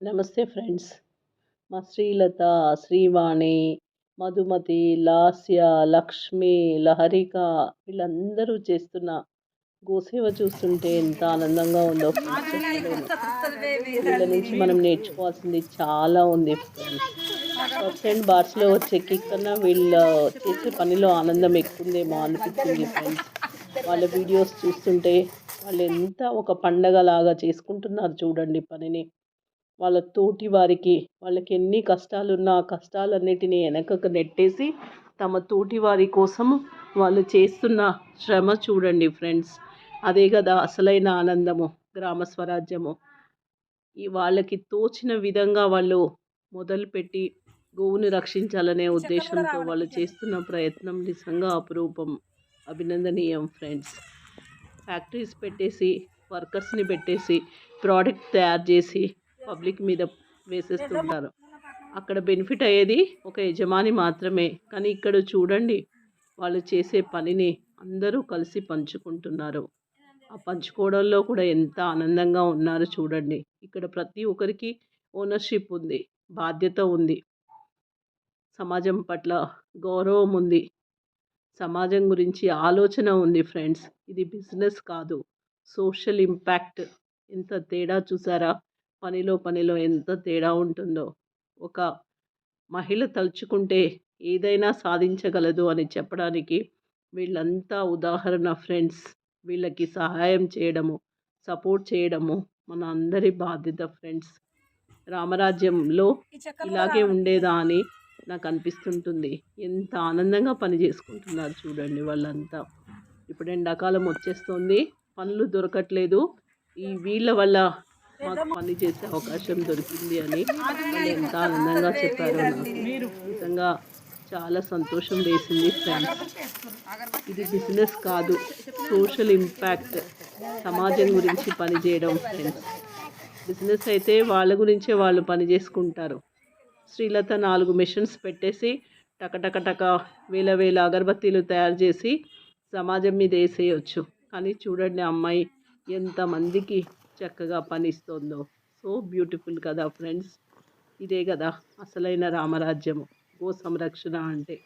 నమస్తే ఫ్రెండ్స్. మా శ్రీలత శ్రీవాణి మధుమతి లాస్య లక్ష్మి లహరిక వీళ్ళందరూ చేస్తున్న గోసేవ చూస్తుంటే ఎంత ఆనందంగా ఉందో వీళ్ళ నుంచి మనం నేర్చుకోవాల్సింది చాలా ఉంది ఫ్రెండ్స్. పర్స్ అండ్ బార్స్లో వచ్చే కిక్ కన్నా వీళ్ళ చేసే పనిలో ఆనందం ఎక్కువ ఉందేమో అనిపించింది ఫ్రెండ్స్. వాళ్ళ వీడియోస్ చూస్తుంటే వాళ్ళు ఎంత ఒక పండగ లాగా చేసుకుంటున్నారు చూడండి పనిని. వాళ్ళ తోటి వారికి వాళ్ళకి ఎన్ని కష్టాలున్నా ఆ కష్టాలన్నిటినీ వెనకకు నెట్టేసి తమ తోటి వారి కోసం వాళ్ళు చేస్తున్న శ్రమ చూడండి ఫ్రెండ్స్. అదే కదా అసలైన ఆనందము గ్రామ స్వరాజ్యము. ఈ వాళ్ళకి తోచిన విధంగా వాళ్ళు మొదలుపెట్టి గోవుని రక్షించాలనే ఉద్దేశంతో వాళ్ళు చేస్తున్న ప్రయత్నం నిజంగా అపురూపం అభినందనీయం ఫ్రెండ్స్. ఫ్యాక్టరీస్ పెట్టేసి వర్కర్స్ని పెట్టేసి ప్రోడక్ట్ తయారు చేసి పబ్లిక్ మీద వేసేస్తుంటారు. అక్కడ బెనిఫిట్ అయ్యేది ఒక యజమాని మాత్రమే. కానీ ఇక్కడ చూడండి వాళ్ళు చేసే పనిని అందరూ కలిసి పంచుకుంటున్నారు. ఆ పంచుకోవడంలో కూడా ఎంత ఆనందంగా ఉన్నారు చూడండి. ఇక్కడ ప్రతి ఒక్కరికి ఓనర్షిప్ ఉంది బాధ్యత ఉంది. సమాజం పట్ల గౌరవం ఉంది. సమాజం గురించి ఆలోచన ఉంది ఫ్రెండ్స్. ఇది బిజినెస్ కాదు సోషల్ ఇంపాక్ట్. ఎంత తేడా చూసారా? పనిలో పనిలో ఎంత తేడా ఉంటుందో. ఒక మహిళ తలుచుకుంటే ఏదైనా సాధించగలదు అని చెప్పడానికి వీళ్ళంతా ఉదాహరణ ఫ్రెండ్స్. వీళ్ళకి సహాయం చేయడము సపోర్ట్ చేయడము మన అందరి బాధ్యత ఫ్రెండ్స్. రామరాజ్యంలో ఇలాగే ఉండేదా అని నాకు అనిపిస్తుంటుంది. ఎంత ఆనందంగా పని చేసుకుంటున్నారు చూడండి వాళ్ళంతా. ఇప్పుడు ఎండాకాలం వచ్చేస్తుంది పనులు దొరకట్లేదు. ఈ వీళ్ళ వల్ల మాకు పని చేసే అవకాశం దొరికింది అని ఎంత ఆనందంగా చెప్పారు నిజంగా చాలా సంతోషం వేసింది ఫ్రెండ్స్ ఇది బిజినెస్ కాదు సోషల్ ఇంపాక్ట్ సమాజం గురించి పనిచేయడం ఫ్రెండ్స్. బిజినెస్ అయితే వాళ్ళ గురించే వాళ్ళు పని చేసుకుంటారు. శ్రీలత నాలుగు మిషన్స్ పెట్టేసి టకటకటక వేల వేల అగరబత్తీలు తయారు చేసి సమాజం మీద వేసేయచ్చు. కానీ చూడండి అమ్మాయి ఎంతమందికి చక్కగా పనిస్తుందో. సో బ్యూటిఫుల్ కదా ఫ్రెండ్స్. ఇదే కదా అసలైన రామరాజ్యము. గో సంరక్షణ అంటే.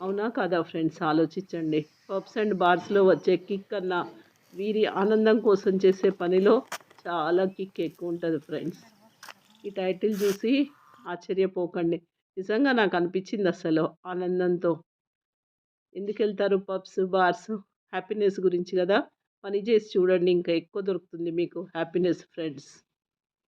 అవునా కదా ఫ్రెండ్స్? ఆలోచించండి. పబ్స్ అండ్ బార్స్లో వచ్చే కిక్ కన్నా వీరి ఆనందం కోసం చేసే పనిలో చాలా కిక్ ఎక్కువ ఉంటుంది ఫ్రెండ్స్. ఈ టైటిల్ చూసి ఆశ్చర్యపోకండి. నిజంగా నాకు అనిపించింది అసలు ఆనందంతో. ఎందుకు వెళ్తారు పబ్స్ బార్స్? హ్యాపీనెస్ గురించి కదా. పని చేసి చూడండి ఇంకా ఎక్కువ దొరుకుతుంది మీకు హ్యాపీనెస్ ఫ్రెండ్స్.